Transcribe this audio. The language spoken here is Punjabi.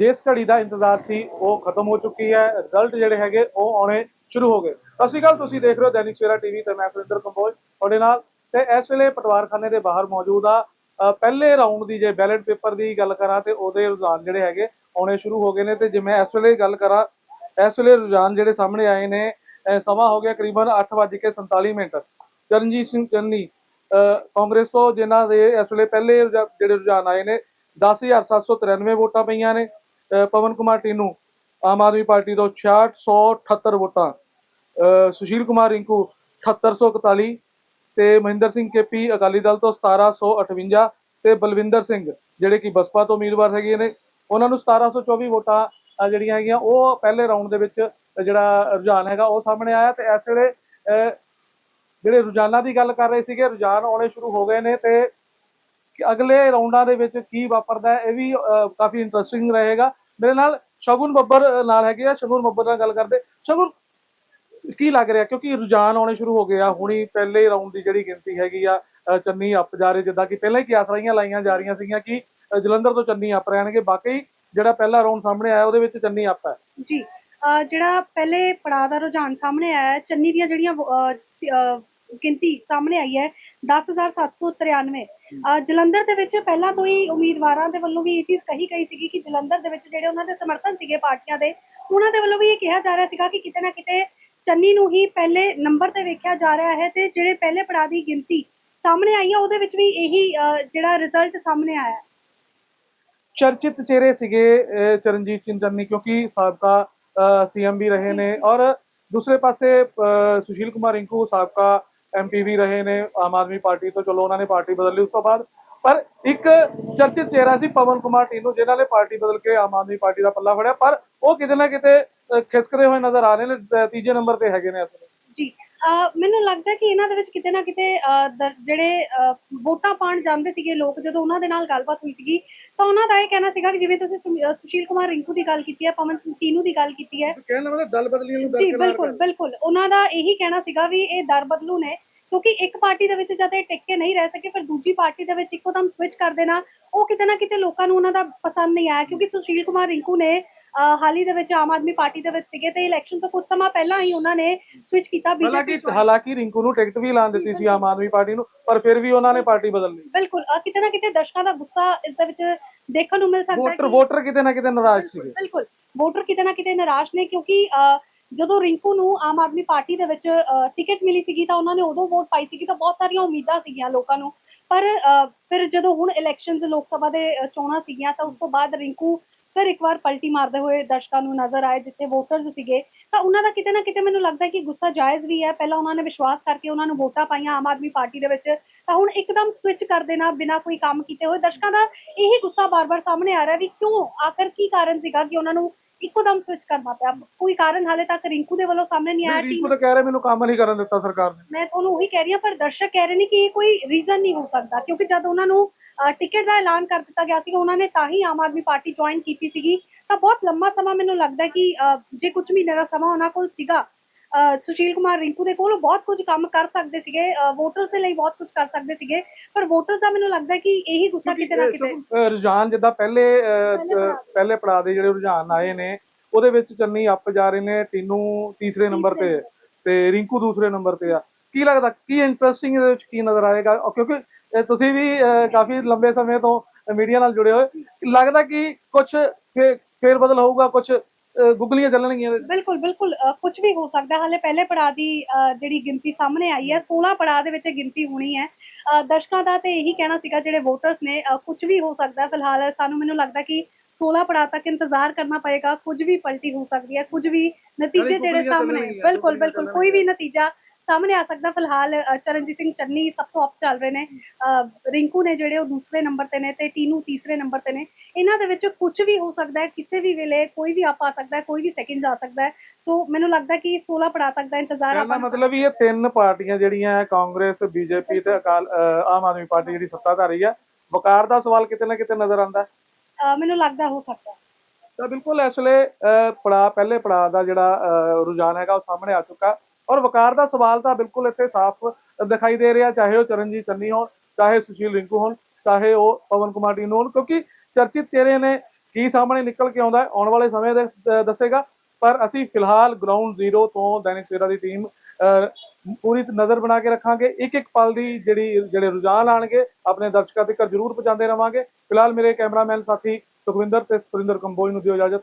ਜਿਸ ਘੜੀ ਦਾ ਇੰਤਜ਼ਾਰ ਸੀ, ਉਹ ਖਤਮ ਹੋ ਚੁੱਕੀ ਹੈ। ਰਿਜ਼ਲਟ ਜਿਹੜੇ ਹੈਗੇ, ਉਹ ਆਉਣੇ ਸ਼ੁਰੂ ਹੋ ਗਏ। ਸਤਿ ਸ਼੍ਰੀ ਅਕਾਲ, ਤੁਸੀਂ ਦੇਖ ਰਹੇ ਹੋ ਦੈਨਿਕ ਸਵੇਰਾ ਟੀਵੀ ਤੇ ਮੈਂ ਸੁਰਿੰਦਰ ਕੰਬੋਜ ਤੁਹਾਡੇ ਨਾਲ। ਤੇ ਇਸ ਵੇਲੇ ਪਟਵਾਰਖਾਨੇ ਦੇ ਬਾਹਰ ਮੌਜੂਦ ਆ। ਪਹਿਲੇ ਰਾਉਂਡ ਦੀ ਜੇ ਬੈਲਟ ਪੇਪਰ ਦੀ ਗੱਲ ਕਰਾਂ ਤੇ ਉਹਦੇ ਰੁਝਾਨ ਜਿਹੜੇ ਹੈਗੇ, ਆਉਣੇ ਸ਼ੁਰੂ ਹੋ ਗਏ ਨੇ। ਤੇ ਜੇ ਮੈਂ ਇਸ ਵੇਲੇ ਗੱਲ ਕਰਾਂ, ਇਸ ਵੇਲੇ ਰੁਝਾਨ ਜਿਹੜੇ ਸਾਹਮਣੇ ਆਏ ਨੇ ਸਮਾਂ ਹੋ ਗਿਆ ਕਰੀਬਨ 8:47 ਮਿੰਟ। ਚਰਨਜੀਤ ਸਿੰਘ ਚੰਨੀ ਕਾਂਗਰਸ ਤੋਂ, ਜਿਨ੍ਹਾਂ ਦੇ ਇਸ ਵੇਲੇ ਪਹਿਲੇ ਜਿਹੜੇ ਰੁਝਾਨ ਆਏ ਨੇ 10793 ਵੋਟਾਂ ਪਈਆਂ ਨੇ। ਪਵਨ ਕੁਮਾਰ ਟੀਨੂ, ਆਮ ਆਦਮੀ ਪਾਰਟੀ ਤੋਂ 6678 ਵੋਟਾਂ ਸੁਸ਼ੀਲ ਕੁਮਾਰ ਰਿੰਕੂ 7841 ਤੇ ਮਹਿੰਦਰ ਸਿੰਘ ਕੇਪੀ ਅਕਾਲੀ ਦਲ ਤੋਂ 1758 ਤੇ ਬਲਵਿੰਦਰ ਸਿੰਘ, ਜਿਹੜੇ ਕਿ ਬਸਪਾ ਤੋਂ ਉਮੀਦਵਾਰ ਹੈਗੇ ਨੇ, ਉਹਨਾਂ ਨੂੰ 1724 ਵੋਟਾਂ ਜਿਹੜੀਆਂ ਹੈਗੀਆਂ, ਉਹ ਪਹਿਲੇ ਰਾਉਂਡ ਦੇ ਵਿੱਚ ਜਿਹੜਾ ਰੁਝਾਨ ਹੈਗਾ, ਉਹ ਸਾਹਮਣੇ ਆਇਆ ਤੇ ਇਸ ਵੇਲੇ ਜਿਹੜੇ ਰੁਝਾਨਾਂ ਦੀ ਗੱਲ ਕਰ ਰਹੇ ਸੀਗੇ, ਰੁਝਾਨ ਆਉਣੇ ਸ਼ੁਰੂ ਹੋ ਗਏ ਨੇ ਤੇ ਅਗਲੇ ਰਾਉਂਡਾਂ ਦੇ ਵਿੱਚ ਕੀ ਵਾਪਰਦਾ ਹੈ, ਇਹ ਵੀ ਕਾਫੀ ਇੰਟਰਸਟਿੰਗ ਰਹੇਗਾ। ਮੇਰੇ ਨਾਲ ਸ਼ਗੁਨ ਬੱਬਰ ਨਾਲ ਹੈਗੇ ਆ, ਸ਼ਗੁਨ ਬੱਬਰ ਨਾਲ ਗੱਲ ਕਰਦੇ। ਸ਼ਗੁਨ, ਕੀ ਲੱਗ ਰਿਹਾ? ਕਿਉਂਕਿ ਰੁਝਾਨ ਆਉਣੇ ਸ਼ੁਰੂ ਹੋ ਗਏ ਆ। ਹੁਣੀ ਪਹਿਲੇ ਰਾਉਂਡ ਦੀ ਜਿਹੜੀ ਗਿਣਤੀ ਹੈਗੀ ਆ ਚੰਨੀ ਅੱਪ ਜਾ ਰਹੇ, ਜਿੱਦਾਂ ਕਿ ਪਹਿਲਾਂ ਹੀ ਕਿਆਸ ਰਾਈਆਂ ਲਾਈਆਂ ਜਾ ਰਹੀਆਂ ਸੀਗੀਆਂ ਕਿ ਜਲੰਧਰ ਤੋਂ ਚੰਨੀ ਅੱਪ ਰਹਿਣਗੇ। ਬਾਕੀ ਜਿਹੜਾ ਪਹਿਲਾ ਰਾਉਂਡ ਸਾਹਮਣੇ ਆਇਆ, ਉਹਦੇ ਵਿੱਚ ਚੰਨੀ ਅੱਪ ਹੈ। ਜੀ ਜਿਹੜਾ ਪਹਿਲੇ ਪੜਾਅ ਦਾ ਰੁਝਾਨ ਸਾਹਮਣੇ ਆਇਆ ਚੰਨੀ ਦੀਆਂ ਜਿਹੜੀਆਂ ਗਿਣਤੀ ਸਾਹਮਣੇ ਆਈ ਹੈ 10793 ਅਹ, ਜਲੰਧਰ ਦੇ ਵਿੱਚ ਪਹਿਲਾਂ ਤੋਂ ਹੀ ਉਮੀਦਵਾਰਾਂ ਦੇ ਵੱਲੋਂ ਵੀ ਇਹ ਚੀਜ਼ ਕਹੀ ਗਈ ਸੀਗੀ ਕਿ ਜਲੰਧਰ ਦੇ ਵਿੱਚ ਜਿਹੜੇ ਉਹਨਾਂ ਦੇ ਸਮਰਥਨ ਸੀਗੇ ਪਾਰਟੀਆਂ ਦੇ ਉਹਨਾਂ ਦੇ ਵੱਲੋਂ ਵੀ ਇਹ ਕਿਹਾ ਜਾ ਰਿਹਾ ਸੀਗਾ ਕਿ ਕਿਤੇ ਨਾ ਕਿਤੇ ਚੰਨੀ ਨੂੰ ਹੀ ਪਹਿਲੇ ਨੰਬਰ ਤੇ ਵੇਖਿਆ ਜਾ ਰਿਹਾ ਹੈ ਤੇ ਜਿਹੜੇ ਪਹਿਲੇ ਪੜਾਅ ਦੀ ਗਿਣਤੀ ਸਾਹਮਣੇ ਆਈ ਹੈ ਉਹਦੇ ਵਿੱਚ ਵੀ ਇਹੀ ਜਿਹੜਾ ਰਿਜ਼ਲਟ ਸਾਹਮਣੇ ਆਇਆ ਹੈ। ਚਰਚਿਤ ਚਿਹਰੇ ਸੀਗੇ ਚਰਨਜੀਤ ਸਿੰਘ ਚੰਨੀ ਕਿਉਂਕਿ ਸਾਬਕਾ ਸੀਐਮ ਵੀ ਰਹੇ ਨੇ ਔਰ ਦੂਸਰੇ ਪਾਸੇ ਸੁਸ਼ੀਲ ਕੁਮਾਰ ਰਿੰਕੂ ਸਾਬਕਾ ਐਮਪੀ ਵੀ ਰਹੇ ਨੇ ਆਮ ਆਦਮੀ ਪਾਰਟੀ ਤੋਂ ਚਲੋ ਉਹਨਾਂ ਨੇ ਪਾਰਟੀ ਬਦਲ ਲਈ ਉਸ ਤੋਂ ਬਾਅਦ। ਪਰ ਇੱਕ ਚਰਚਿਤ ਚਿਹਰਾ ਸੀ ਪਵਨ ਕੁਮਾਰ ਟੀਨੂ ਜਿਨ੍ਹਾਂ ਨੇ ਪਾਰਟੀ ਬਦਲ ਕੇ ਆਮ ਆਦਮੀ ਪਾਰਟੀ ਦਾ ਪੱਲਾ ਫੜਿਆ। ਪਰ ਉਹ ਕਿਤੇ ਨਾ ਕਿਤੇ ਅਹ, ਖਿਸਕਦੇ ਹੋਏ ਨਜ਼ਰ ਆ ਰਹੇ ਨੇ ਤੀਜੇ ਨੰਬਰ ਤੇ ਹੈਗੇ ਨੇ ਇਸ ਜੀ ਮੈਨੂੰ ਲੱਗਦਾ ਕਿ ਇਹਨਾਂ ਦੇ ਵਿੱਚ ਕਿਤੇ ਨਾ ਕਿਤੇ ਜਿਹੜੇ ਵੋਟਾਂ ਪਾਣ ਜਾਂਦੇ ਸੀਗੇ ਲੋਕ ਜਦੋਂ ਉਹਨਾਂ ਦੇ ਨਾਲ ਗੱਲਬਾਤ ਹੋਈ ਸੀਗੀ ਤਾਂ ਉਹਨਾਂ ਦਾ ਇਹ ਕਹਿਣਾ ਸੀਗਾ ਕਿ ਜਿਵੇਂ ਤੁਸੀਂ ਸੁਮ- ਅਹ, ਸੁਸ਼ੀਲ ਕੁਮਾਰ ਰਿੰਕੂ ਦੀ ਗੱਲ ਕੀਤੀ ਹੈ ਪਵਨ ਸਿੰਘ ਦੀ ਗੱਲ ਕੀਤੀ ਹੈ। ਕਹਿਣ ਦਾ ਮਤਲਬ ਦਲ ਬਦਲੀਆਂ ਨੂੰ ਜੀ ਬਿਲਕੁਲ ਬਿਲਕੁਲ। ਉਹਨਾਂ ਦਾ ਇਹੀ ਕਹਿਣਾ ਸੀਗਾ ਵੀ ਇਹ ਦਰ ਬਦਲੂ ਨੇ ਕਿਉਂਕਿ ਇੱਕ ਪਾਰਟੀ ਦੇ ਵਿੱਚ ਜਦ ਇਹ ਟਿਕ ਕੇ ਨਹੀਂ ਰਹਿ ਸਕੇ ਫਿਰ ਦੂਜੀ ਪਾਰਟੀ ਦੇ ਵਿੱਚ ਇੱਕੋਦਮ ਸਵਿਚ ਕਰ ਦੇਣਾ ਉਹ ਕਿਤੇ ਨਾ ਕਿਤੇ ਲੋਕਾਂ ਨੂੰ ਉਹਨਾਂ ਦਾ ਪਸੰਦ ਨਹੀਂ ਆਇਆ ਕਿਉਂਕਿ ਸੁਸ਼ੀਲ ਕੁਮਾਰ ਰਿੰਕੂ ਨੇ ਅਹ, ਹਾਲ ਹੀ ਦੇ ਵਿੱਚ ਆਮ ਆਦਮੀ ਪਾਰਟੀ ਦੇ ਵਿੱਚ ਸੀਗੇ ਤੇ ਇਲੈਕਸ਼ਨ ਤੋਂ ਕੁਝ ਸਮਾਂ ਪਹਿਲਾਂ ਹੀ ਉਹਨਾਂ ਨੇ ਸਵਿਚ ਕੀਤਾ ਹਾਲਾਂਕਿ ਬੀਜੇਪੀ ਹਾਲਾਂਕਿ ਰਿੰਕੂ ਨੂੰ ਟਿਕਟ ਵੀ ਐਲਾਨ ਦਿੱਤੀ ਸੀ ਆਮ ਆਦਮੀ ਪਾਰਟੀ ਨੂੰ ਪਰ ਫਿਰ ਵੀ ਉਹਨਾਂ ਨੇ ਪਾਰਟੀ ਬਦਲ ਲਈ। ਬਿਲਕੁਲ ਅਹ ਕਿਤੇ ਨਾ ਕਿਤੇ ਦਰਸ਼ਕਾਂ ਦਾ ਗੁੱਸਾ ਇਸ ਦੇ ਵਿੱਚ ਦੇਖਣ ਨੂੰ ਮਿਲ ਸਕਦਾ ਹੈ ਵੋਟਰ ਕਿ- ਵੋਟਰ ਕਿਤੇ ਨਾ ਕਿਤੇ ਨਾਰਾਜ਼ ਸੀਗੇ। ਬਿਲਕੁਲ। ਵੋਟਰ ਕਿਤੇ ਨਾ ਕਿਤੇ ਨਿਰਾਸ਼ ਨੇ ਕਿਉਂਕਿ ਅਹ, ਜਦੋਂ ਰਿੰਕੂ ਨੂੰ ਆਮ ਆਦਮੀ ਪਾਰਟੀ ਦੇ ਵਿੱਚ ਟਿਕਟ ਮਿਲੀ ਸੀਗੀ ਤਾਂ ਉਹਨਾਂ ਨੇ ਉਦੋਂ ਵੋਟ ਪਾਈ ਸੀਗੀ ਤਾਂ ਬਹੁਤ ਸਾਰੀਆਂ ਉਮੀਦਾਂ ਸੀਗੀਆਂ ਲੋਕਾਂ ਨੂੰ। ਪਰ ਅਹ, ਫਿਰ ਜਦੋਂ ਹੁਣ ਇਲੈਕਸ਼ਨਸ ਲੋਕ ਸਭਾ ਦੇ ਅਹ, ਚੋਣਾਂ ਸੀਗੀਆਂ ਤਾਂ ਉਸ ਤੋਂ ਬਾਅਦ ਰਿੰਕੂ ਫਿਰ ਇੱਕ ਵਾਰ ਪਲਟੀ ਮਾਰਦੇ ਹੋਏ ਦਰਸ਼ਕਾਂ ਨੂੰ ਨਜ਼ਰ ਆਏ ਜਿੱਥੇ ਵੋਟਰਸ ਸੀਗੇ। ਤਾਂ ਉਹਨਾਂ ਦਾ ਕਿਤੇ ਨਾ ਕਿਤੇ ਮੈਨੂੰ ਲੱਗਦਾ ਹੈ ਕਿ ਗੁੱਸਾ ਜਾਇਜ਼ ਵੀ ਹੈ। ਪਹਿਲਾਂ ਉਹਨਾਂ ਨੇ ਵਿਸ਼ਵਾਸ ਕਰਕੇ ਉਹਨਾਂ ਨੂੰ ਵੋਟਾਂ ਪਾਈਆਂ ਆਮ ਆਦਮੀ ਪਾਰਟੀ ਦੇ ਵਿੱਚ। ਤਾਂ ਹੁਣ ਇੱਕਦਮ ਸਵਿਚ ਕਰ ਦੇਣਾ ਬਿਨਾਂ ਕੋਈ ਕੰਮ ਕੀਤੇ ਹੋਏ। ਦਰਸ਼ਕਾਂ ਦਾ ਇਹੀ ਗੁੱਸਾ ਬਾਰ-ਬਾਰ ਸਾਹਮਣੇ ਆ ਰਿਹਾ ਵੀ ਕਿਉਂ? ਆਖਰ ਕੀ ਕਾਰਨ ਸੀਗਾ ਕਿ ਉਹਨਾਂ ਨੂੰ ਇੱਕੋਦਮ ਸਵਿਚ ਕਰਨਾ ਪਿਆ? ਕੋਈ ਕਾਰਨ ਹਾਲੇ ਤੱਕ ਰਿੰਕੂ ਦੇ ਵੱਲੋਂ ਸਾਹਮਣੇ ਨਹੀਂ ਆਇਆ। ਰਿੰਕੂ ਤਾਂ ਕਹਿ ਰਹੇ ਮੈਨੂੰ ਕੰਮ ਨਹੀਂ ਕਰਨ ਦਿੱਤਾ ਸਰਕਾਰ ਨੇ। ਮੈਂ ਤੁਹਾਨੂੰ ਉਹੀ ਕਹਿ ਰਹੀ ਹਾਂ ਪਰ ਦਰਸ਼ਕ ਕਹਿ ਰਹੇ ਨੇ ਕਿ ਇਹ ਕੋਈ ਰੀਜ਼ਨ ਨਹੀਂ ਹੋ ਸਕਦਾ ਕਿਉਂਕਿ ਜਦ ਉਹਨਾਂ ਨੂੰ ਟਿਕਟ ਦਾ ਐਲਾਨ ਕਰ ਦਿੱਤਾ ਗਿਆ ਸੀ ਉਹਨਾਂ ਨੇ ਤਾਂ ਹੀ ਆਮ ਆਦਮੀ ਪਾਰਟੀ ਜੁਆਇਨ ਕੀਤੀ ਸੀਗੀ। ਤਾਂ ਬਹੁਤ ਲੰਮਾ ਸਮਾਂ ਮੈਨੂੰ ਲੱਗਦਾ ਕਿ ਜੇ ਕੁਝ ਮਹੀਨੇ ਦਾ ਸਮਾਂ ਉਹਨਾਂ ਕੋਲ ਸੀਗਾ ਸੁਸ਼ੀਲ ਕੁਮਾਰ ਰਿੰਕੂ ਦੇ ਕੋਲ ਬਹੁਤ ਕੁਝ ਕੰਮ ਕਰ ਸਕਦੇ ਸੀਗੇ ਵੋਟਰਸ ਦੇ ਲਈ ਬਹੁਤ ਕੁਝ ਕਰ ਸਕਦੇ ਸੀਗੇ ਪਰ ਵੋਟਰਸ ਦਾ ਮੈਨੂੰ ਲੱਗਦਾ ਕਿ ਇਹੀ ਗੁੱਸਾ ਕਿਤੇ ਨਾ ਕਿਤੇ ਰੁਝਾਨ ਜਿੱਦਾਂ ਪਹਿਲੇ ਪਹਿਲੇ ਪੜਾਅ ਦੇ ਜਿਹੜੇ ਰੁਝਾਨ ਆਏ ਨੇ ਉਹਦੇ ਵਿੱਚ ਚੰਨੀ ਅੱਪ ਜਾ ਰਹੇ ਨੇ ਟੀਨੂ ਤੀਸਰੇ ਨੰਬਰ ਤੇ ਤੇ ਰਿੰਕੂ ਦੂਸਰੇ ਨੰਬਰ ਤੇ ਆ। ਕੀ ਲੱਗਦਾ ਕੀ ਇੰਟਰਸਟਿੰਗ ਇਹਦੇ ਵਿੱਚ ਕੀ ਨਜ਼ਰ ਆਏਗਾ? ਕਿਉਂਕਿ ਤੁਸੀਂ ਵੀ ਕਾਫੀ ਲੰਬੇ ਸਮੇਂ ਤੋਂ ਮੀਡੀਆ ਨਾਲ ਜੁੜੇ ਹੋਏ। ਲੱਗਦਾ ਕਿ ਕੁਝ ਫੇਰ ਬਦਲ ਹੋਊਗਾ ਕੁਝ ਗੁਗਲੀਆਂ ਚੱਲਣਗੀਆਂ? ਬਿਲਕੁਲ ਬਿਲਕੁਲ ਕੁਝ ਵੀ ਹੋ ਸਕਦਾ। ਹਾਲੇ ਪਹਿਲੇ ਪੜਾਅ ਦੀ ਜਿਹੜੀ ਗਿਣਤੀ ਸਾਹਮਣੇ ਆਈ ਹੈ 16 ਪੜਾਅ ਦੇ ਵਿੱਚ ਗਿਣਤੀ ਹੋਣੀ ਹੈ ਦਰਸ਼ਕਾਂ ਦਾ ਤੇ ਇਹੀ ਕਹਿਣਾ ਸੀਗਾ ਜਿਹੜੇ ਵੋਟਰਸ ਨੇ ਕੁਝ ਵੀ ਹੋ ਸਕਦਾ। ਫਿਲਹਾਲ ਸਾਨੂੰ ਮੈਨੂੰ ਲੱਗਦਾ ਕਿ 16 ਪੜਾਅ ਤੱਕ ਇੰਤਜ਼ਾਰ ਕਰਨਾ ਪਏਗਾ ਕੁਝ ਵੀ ਪਲਟੀ ਹੋ ਸਕਦੀ ਹੈ ਕੁਝ ਵੀ ਨਤੀਜੇ ਜਿਹੜੇ ਸਾਹਮਣੇ ਬਿਲਕੁਲ ਬਿਲਕੁਲ ਕੋਈ ਵੀ ਨਤੀਜਾ ਸਾਹਮਣੇ ਆ ਸਕਦਾ ਫਿਲਹਾਲ ਚਰਨਜੀਤ ਸਿੰਘ ਚੰਨੀ ਸਭ ਤੋਂ ਅਪ ਚੱਲ ਰਹੇ ਨੇ। ਰਿੰਕੂ ਨੇ ਜਿਹੜੇ ਉਹ ਦੂਸਰੇ ਨੰਬਰ ਤੇ ਨੇ ਤੇ ਟੀਨੂ ਤੀਸਰੇ ਨੰਬਰ ਤੇ ਨੇ। ਇਹਨਾਂ ਦੇ ਵਿੱਚ ਕੁਝ ਵੀ ਹੋ ਸਕਦਾ ਹੈ ਕਿਸੇ ਵੀ ਵੇਲੇ ਕੋਈ ਵੀ ਆਪ ਆ ਸਕਦਾ ਹੈ ਕੋਈ ਵੀ ਸੈਕਿੰਡ ਜਾ ਸਕਦਾ ਹੈ। ਸੋ ਮੈਨੂੰ ਲੱਗਦਾ ਕਿ 16 ਪੜਾ ਤੱਕ ਦਾ ਇੰਤਜ਼ਾਰ ਨੂੰ ਮਤਲਬ ਇਹ ਤਿੰਨ ਪਾਰਟੀਆਂ ਜਿਹੜੀਆਂ ਕਾਂਗਰਸ ਬੀਜੇਪੀ ਤੇ ਅਕਾਲ ਆਮ ਆਦਮੀ ਪਾਰਟੀ ਜਿਹੜੀ ਸੱਤਾਧਾਰੀ ਆ ਵਕਾਰ ਦਾ ਸਵਾਲ ਕਿਤੇ ਨਾ ਕਿਤੇ ਨਜ਼ਰ ਆਉਂਦਾ ਮੈਨੂੰ ਲੱਗਦਾ ਹੋ ਸਕਦਾ। ਤਾਂ ਬਿਲਕੁਲ ਇਸ ਵੇਲੇ ਪੜਾਅ ਪਹਿਲੇ ਪੜਾਅ ਦਾ ਜਿਹੜਾ ਰੁਝਾਨ ਹੈਗਾ ਉਹ ਸਾਹਮਣੇ ਆ ਚੁੱਕਾ। ਔਰ ਵਕਾਰ ਦਾ ਸਵਾਲ ਤਾਂ ਬਿਲਕੁਲ ਇੱਥੇ ਸਾਫ਼ ਦਿਖਾਈ ਦੇ ਰਿਹਾ ਚਾਹੇ ਉਹ ਚਰਨਜੀਤ ਚੰਨੀ ਹੋਣ ਚਾਹੇ ਸੁਸ਼ੀਲ ਰਿੰਕੂ ਹੋਣ ਚਾਹੇ ਉਹ ਪਵਨ ਕੁਮਾਰ ਟੀਨੂ ਹੋਣ ਕਿਉਂਕਿ ਚਰਚਿਤ ਚਿਹਰੇ ਨੇ ਕੀ ਸਾਹਮਣੇ ਨਿਕਲ ਕੇ ਆਉਂਦਾ ਆਉਣ ਵਾਲੇ ਸਮੇਂ ਦੇ ਦੱਸੇਗਾ। ਪਰ ਅਸੀਂ ਫਿਲਹਾਲ ਗਰਾਊਂਡ ਜ਼ੀਰੋ ਤੋਂ ਦੈਨਿਕ ਸਵੇਰਾ ਦੀ ਟੀਮ ਅ, ਪੂਰੀ ਨਜ਼ਰ ਬਣਾ ਕੇ ਰੱਖਾਂਗੇ। ਇੱਕ ਇੱਕ ਪਲ ਦੀ ਜਿਹੜੀ ਜਿਹੜੇ ਰੁਝਾਨ ਆਣਗੇ ਆਪਣੇ ਦਰਸ਼ਕਾਂ ਤੱਕ ਜ਼ਰੂਰ ਪਹੁੰਚਾਉਂਦੇ ਰਵਾਂਗੇ। ਫਿਲਹਾਲ ਮੇਰੇ ਕੈਮਰਾਮੈਨ ਸਾਥੀ ਸੁਖਵਿੰਦਰ ਤੇ ਸੁਰਿੰਦਰ ਕੰਬੋਜ ਨੂੰ ਦਿਓ ਇਜਾਜ਼ਤ।